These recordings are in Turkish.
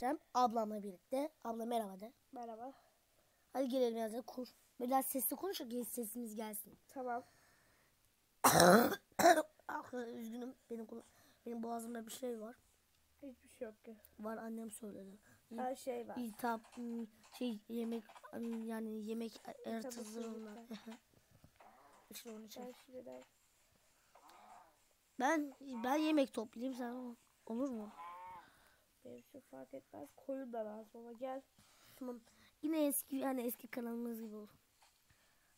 öğreteceğim. Ablamla birlikte. Abla merhaba de. Merhaba. Hadi gelelim biraz da kur. Biraz sesli konuş ki sesimiz gelsin. Tamam. ah, üzgünüm. Benim kula- benim boğazımda bir şey var. Hiçbir şey yok ki. Var annem söyledi. Her şey var. İltihap, hmm, şey yemek hmm, yani yemek yaratıcılığından. ısırıklar. işte onun için. Ben Ben ben yemek toplayayım sen olur mu? Benim için fark etmez. Koyun da lazım ama gel. Tamam. Yine eski yani eski kanalımız gibi olur.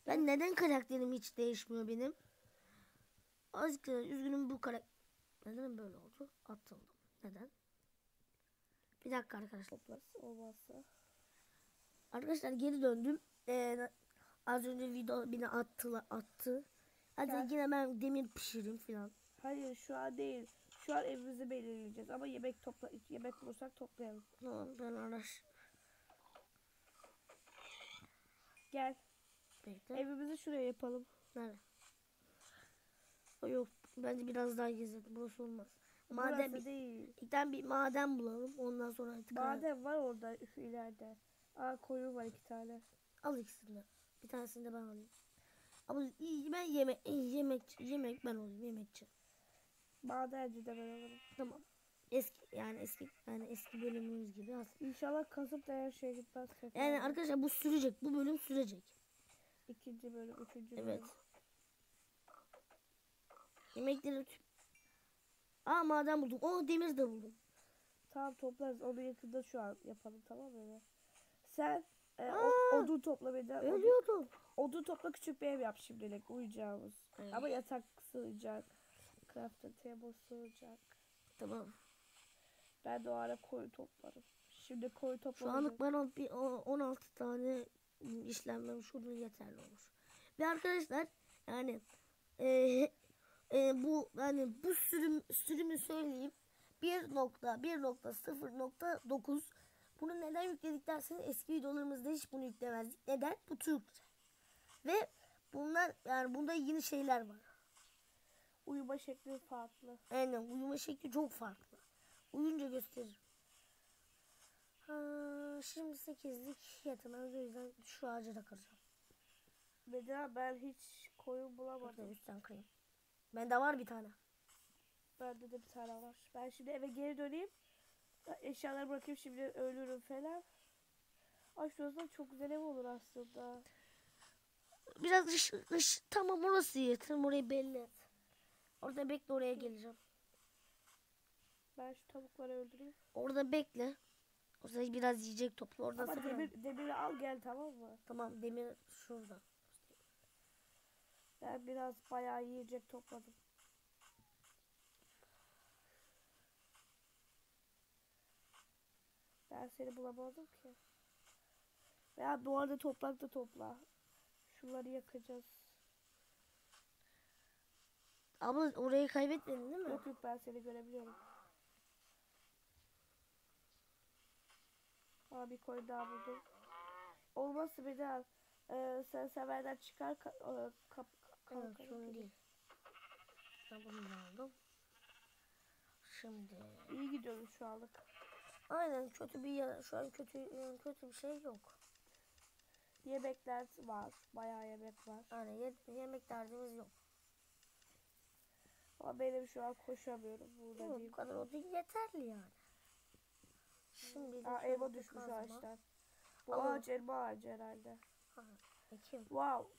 Ben neden karakterim hiç değişmiyor benim? Azıcık üzgünüm bu karakter. Neden böyle oldu? Atıldım. Neden? Bir dakika arkadaşlar. Toplarız olmazsa. Arkadaşlar geri döndüm. Ee, az önce video beni attı attı. Hadi Gel. yine ben demir pişireyim falan. Hayır şu an değil. Şu an evimizi belirleyeceğiz ama yemek topla yemek bulursak toplayalım. Tamam ben araş. Gel. Bekle. Evimizi şuraya yapalım. Nerede? O yok. Bence biraz daha gezelim. Burası olmaz. Maden Burası bir, değil. ilkten bir maden bulalım. Ondan sonra artık Maden var orada ileride. Aa koyun var iki tane. al ikisini. de. Bir tanesini de ben alayım. Ama ben yemek yemek yemek ben olayım yemekçi. Madenci de ben alırım. Tamam. Eski yani eski yani eski bölümümüz gibi aslında. İnşallah kasıp da her şeye gitmez. kötü Yani arkadaşlar bu sürecek. Bu bölüm sürecek. İkinci bölüm, üçüncü Evet. bölüm. Yemekleri tüm... Aa maden buldum. O demir de buldum. Tamam toplarız. Onu yakında şu an yapalım tamam mı? Sen e, Aa! o, odun topla beni. Odun, Ölüyordum. odun topla küçük bir ev yap şimdilik uyuyacağımız. Evet. Ama yatak sığacak. Crafting table sığacak. Tamam. Ben de o ara koyun toplarım. Şimdi koyun Şu toplamayacağım. anlık bana bir o- 16 tane işlenmem şurada yeterli olur. Ve arkadaşlar yani e, e, bu yani bu sürüm sürümü söyleyeyim 1.1.0.9 bunu neden yükledik derseniz eski videolarımızda hiç bunu yüklemezdik. Neden? Bu Türkçe. Ve bunlar yani bunda yeni şeyler var. Uyuma şekli farklı. Aynen uyuma şekli çok farklı. Uyunca gösterir. Ha, şimdi 8'lik yatımız o yüzden şu ağacı da kıracağım. Mesela ben hiç koyun bulamadım. üstten kırayım. Bende var bir tane. Bende de bir tane var. Ben şimdi eve geri döneyim. Eşyaları bırakayım şimdi ölürüm falan. Ay şurası çok güzel ev olur aslında. Biraz dış, dış tamam orası yetim orayı belli et. Orada bekle oraya geleceğim. Ben şu tavukları öldüreyim. Orada bekle. Orada biraz yiyecek topla. Orada Ama demir, demiri al gel tamam mı? Tamam demir şurada. Ben biraz bayağı yiyecek topladım. Ben seni bulamadım ki. Veya duvarda toprak da topla. Şunları yakacağız. Abla orayı kaybetmedin değil mi? Yok yok ben seni görebiliyorum. Aa bir koyun daha buldum. Olmazsa bir daha e, sen severden çıkar ka, e, kap, sorun kır. değil. Ben bunu da aldım. Şimdi İyi gidiyoruz şu anlık. aynen kötü bir yer, şu an kötü yani kötü bir şey yok. Yemekler var. Bayağı yemek var. Yani ye- yemek derdimiz yok. Ama benim şu an koşamıyorum. Burada Yok, diyeyim. bu kadar o da yeterli yani. Şimdi de Aa, elma düşmüş kazma. ağaçtan. Bu Ama- ağaç elma ağacı herhalde. Ha, ekim. Wow.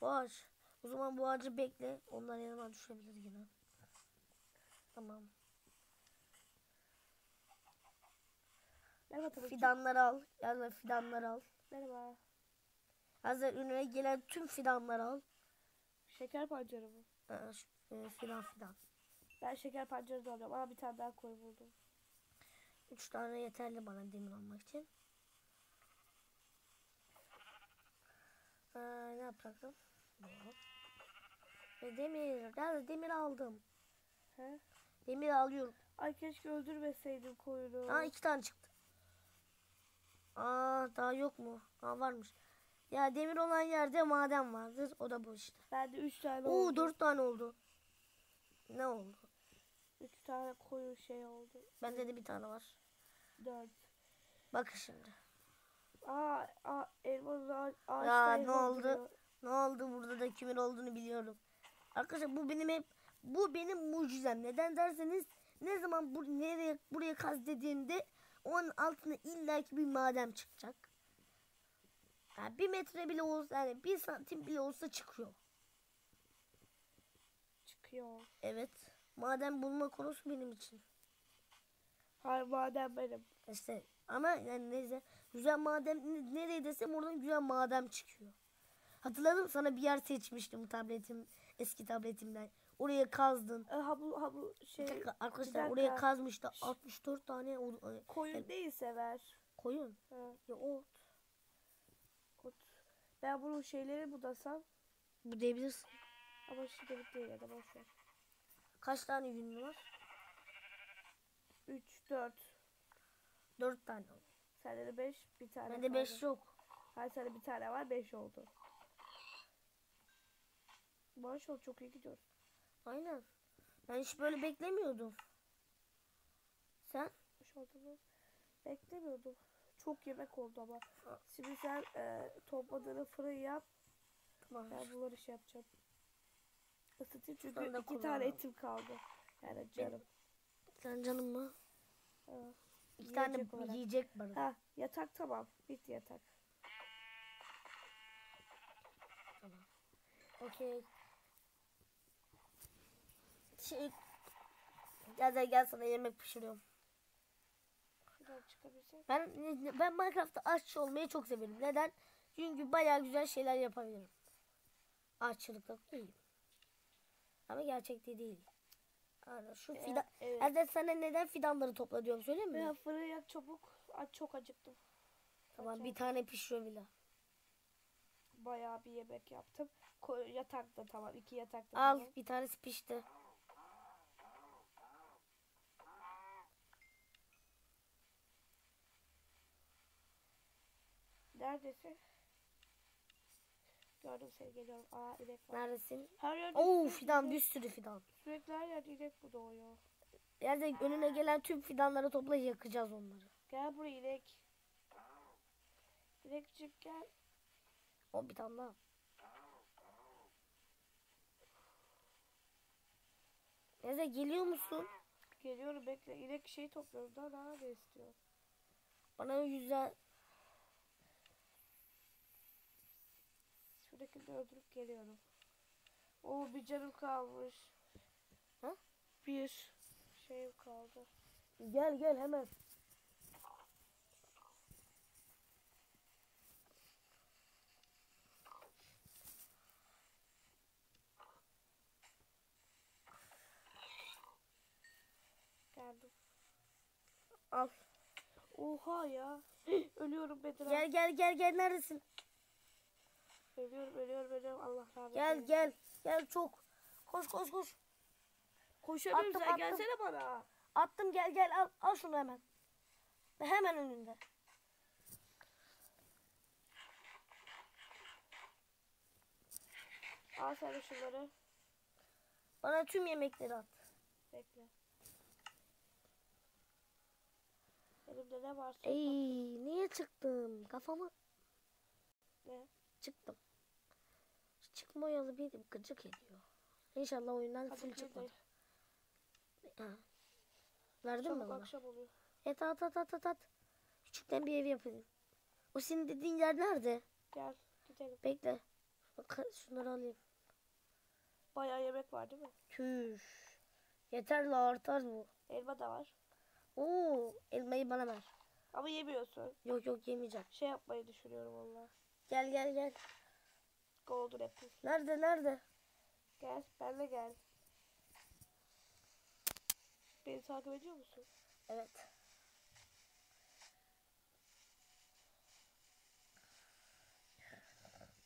Bu ağaç. O zaman bu ağacı bekle. Ondan yanıma düşebilir yine. Tamam. Merhaba tabii. Fidanları al. Yani fidanları al. Merhaba. Hazır önüne gelen tüm fidanları al. Şeker pancarı mı? Ha, şu, e, fidan fidan. Ben şeker pancarı da alıyorum. Aa bir tane daha koyu buldum. Üç tane yeterli bana demir almak için. Ee, ne yapacaktım? Ve demir. Nerede demir aldım. He? Demir alıyorum. Ay keşke öldürmeseydim koyunu. Aa iki tane çıktı. Aa daha yok mu? Aa varmış. Ya demir olan yerde maden vardır. O da bu işte. Bende üç tane Oo oldu. dört tane oldu. Ne oldu? Üç tane koyu şey oldu. Bende de bir tane var. 4. Bakın şimdi. Aa, aa elma ağaç, ağaçta Ya, ne oldu? duruyor. Ne oldu burada da kimin olduğunu biliyorum. Arkadaşlar bu benim hep bu benim mucizem. Neden derseniz ne zaman bu, nereye buraya kaz dediğimde onun altına illaki bir maden çıkacak. Yani bir metre bile olsa yani bir santim bile olsa çıkıyor. Çıkıyor. Evet. Maden bulma konusu benim için. Hayır madem benim. İşte ama yani neyse güzel maden ne- nereye desem oradan güzel maden çıkıyor. Hatırladım sana bir yer seçmiştim tabletim eski tabletimden. Oraya kazdın. E, ha bu, ha bu şey dakika arkadaşlar dakika. oraya kazmıştı 64 tane o- koyun Evet. değil sever. koyun. Ha, Ya o ot. Ben bunun şeyleri budasam bu diyebilirsin. Ama şimdilik değil ya da boş ver. Kaç tane yünlü var? 3, 4. 4 tane. Sende de 5, bir tane Bende 5 kaldı. yok. Hayır sende bir tane var, 5 oldu. Maşallah çok iyi gidiyorsun. Aynen. Ben hiç böyle beklemiyordum. Sen? Mu? Beklemiyordum. Çok yemek oldu ama. Şimdi sen e, topladığını fırın yap. Tamam. Ben bunları şey yapacağım. Isıtayım çünkü Ben de iki tane etim kaldı. Yani canım. Sen canım mı? Ha. İki tane Yiyecek olarak. yiyecek var. Ha, yatak tamam. Bitti yatak. Okey. Şey, gel gel gel sana yemek pişiriyorum. Şuradan çıkabilsek. Ben ben Minecraft'ta aşçı olmayı çok severim. Neden? Çünkü bayağı güzel şeyler yapabilirim. Aşçılıkta iyiyim. Ama gerçekte değil. Yani şu Ya, fidan... evet. Erdem sana neden fidanları topla diyorum söyleyeyim mi? Ben fırın yak çabuk. Aç çok acıktım. Tamam bir tane pişiyor bile. Bayağı bir yemek yaptım. Ko- yatak da tamam. iki yatak da Al tamam. bir tanesi pişti. Neredesin? Gördüm seni geliyorum. Aa inek var. Neredesin? Her yerde Oo inek, fidan inek. bir sürü fidan. Sürekli her yerde inek bu doğuyor. Yerde önüne gelen tüm fidanları topla yakacağız onları. Gel buraya inek. İnekçik gel. O bir tane daha. Neyse geliyor musun? Geliyorum bekle. İnek şey topluyorum. Daha daha ne istiyor? Bana güzel Şuradakini öldürüp geliyorum. Oo bir canım kalmış. Ha? Bir şeyim kaldı. Gel gel hemen. Geldim. Al. Oha ya. Ölüyorum Bedir Gel gel gel gel neredesin? Ölüyorum ölüyorum ölüyorum. Allah rahmet Gel eylesin. gel. Gel çok. Koş koş koş. Koşamıyorum Attım, sen attım. gelsene bana. Attım gel gel al. Al şunu hemen. Hemen önünde. Al sen de şunları. Bana tüm yemekleri at. Bekle. Elimde ne varsa Ey niye çıktım? Kafamı ne? Çıktım. Çıkmayalı bir gıcık ediyor. İnşallah oyundan Hadi full çıkmadı. Ha. Verdin mi bana? akşam oluyor. Et at at at at at. Küçükten bir ev yapayım. O senin dediğin yer nerede? Gel gidelim. Bekle. Bak şunları alayım. Bayağı yemek var değil mi? Tüş. Yeter la artar bu. Elma da var. Oo, elmayı bana ver. Ama yemiyorsun. Yok yok yemeyeceğim. Şey yapmayı düşünüyorum valla. Gel gel gel. Golden apple. Nerede nerede? Gel benle gel. Beni takip ediyor musun? Evet.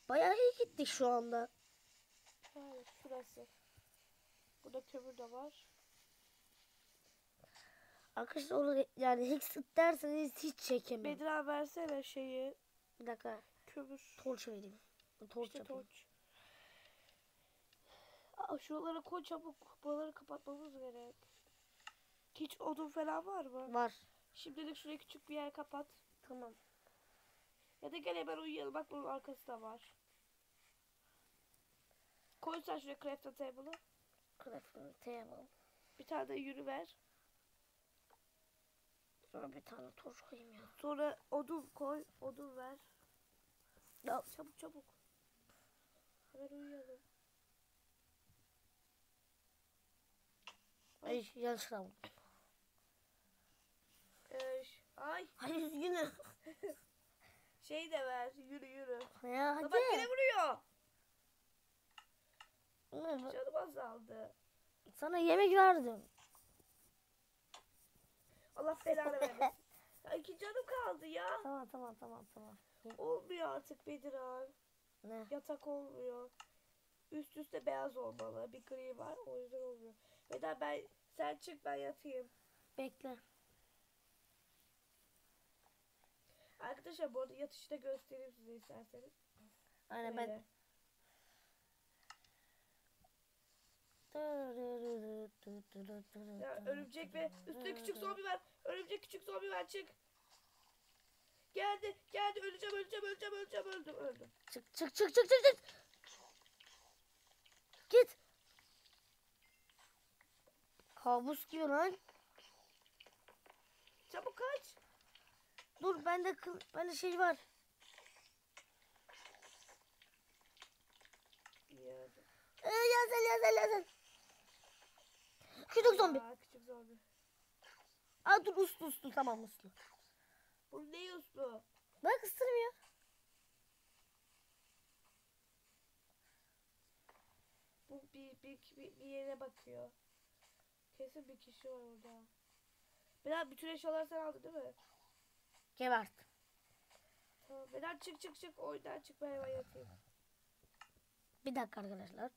Bayağı iyi gittik şu anda. Hayır şurası. Burada kömür de var. Arkadaşlar onu yani Hexit derseniz hiç çekemem. Bedra versene şeyi. Bir dakika. Kömür. Torç vereyim. Torç İşte yapayım. torç. Aa, şuralara koy çabuk. Buraları kapatmamız gerek. Hiç odun falan var mı? Var. Şimdilik şuraya küçük bir yer kapat. Tamam. Ya da gel hemen uyuyalım. Bak bunun arkası da var. Koy sen şuraya crafting table'ı. Crafting table. Bir tane de yürü ver. Sonra bir tane torç koyayım ya. Sonra odun koy. Odun ver. Ya. Çabuk çabuk. Hemen uyuyalım. Ay yanlışlıkla vurdum. Ee, ş- ay Ay üzgünüm. şey de ver. Yürü yürü. Ya Aa, Bak yine hadi. vuruyor. Canım azaldı. Sana yemek verdim. Allah belanı vermesin. İki canım kaldı ya. Tamam tamam tamam tamam. Olmuyor artık Bediran. Ne? Yatak olmuyor. Üst üste beyaz olmalı. Bir gri var. O yüzden olmuyor. Bediran ben sen çık ben yatayım. Bekle. Arkadaşlar bu arada yatışta göstereyim size isterseniz. Aynen Böyle. ben. Ya örümcek ve üstte küçük zombi var. Örümcek küçük zombi var çık. Geldi geldi öleceğim öleceğim öleceğim öleceğim öldüm öldüm. Çık çık çık çık çık çık. Git. Kabus gibi lan. Çabuk kaç. Dur bende kıl, bende şey var. Ya. Ee, yazel yazel yazel. Küçük zombi. Aa, küçük zombi. Aa dur uslu uslu tamam uslu. Bu ne uslu? Bak ısırmıyor. Bu bir, bir, bir, bir yere bakıyor. Kesin bir kişi var orada. Bilal bütün eşyaları sen aldın değil mi? Gebert. Tamam. Bilal çık çık çık. Oyundan çık ben hemen yatayım. Bir dakika arkadaşlar.